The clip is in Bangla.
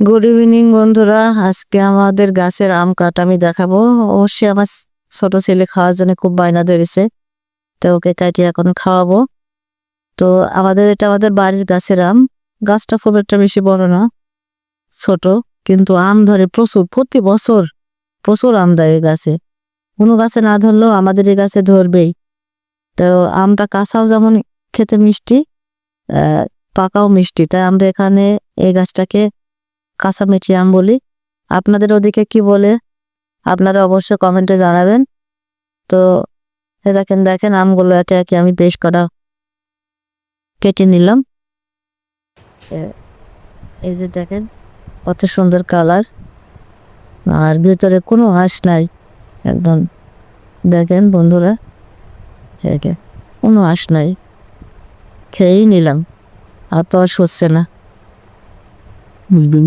গুড ইভিনিং বন্ধুরা। আজকে আমাদের গাছের আম কাটা আমি দেখাবো। অবশ্যই আমার ছোট ছেলে খাওয়ার জন্য খুব বায়না ধরেছে, তো ওকে কাটিয়ে এখন খাওয়াবো। তো আমাদের, এটা আমাদের বাড়ির গাছের আম। গাছটা খুব একটা বেশি বড় না, ছোট, কিন্তু আম ধরে প্রচুর, প্রতি বছর প্রচুর আম দেয় এই গাছে। কোনো গাছে না ধরলেও আমাদের এই গাছে ধরবেই। তো আমটা কাঁচাও যেমন খেতে মিষ্টি পাকাও মিষ্টি। তাই আমরা এখানে এই গাছটাকে কাঁচা মিঠি আম বলি, আপনাদের ওদিকে কি বলে? আপনারা অবশ্যই কমেন্টে জানাবেন। তো দেখেন দেখেন আমগুলো একে একে আমি বেশ করা কেটে নিলাম। এই যে দেখেন, কত সুন্দর কালার। আর ভিতরে কোনো হাঁস নাই, একদম। দেখেন বন্ধুরা কোনো হাঁস নাই। খেয়েই নিলাম, আর তো আর সরছে না। বুঝলেন?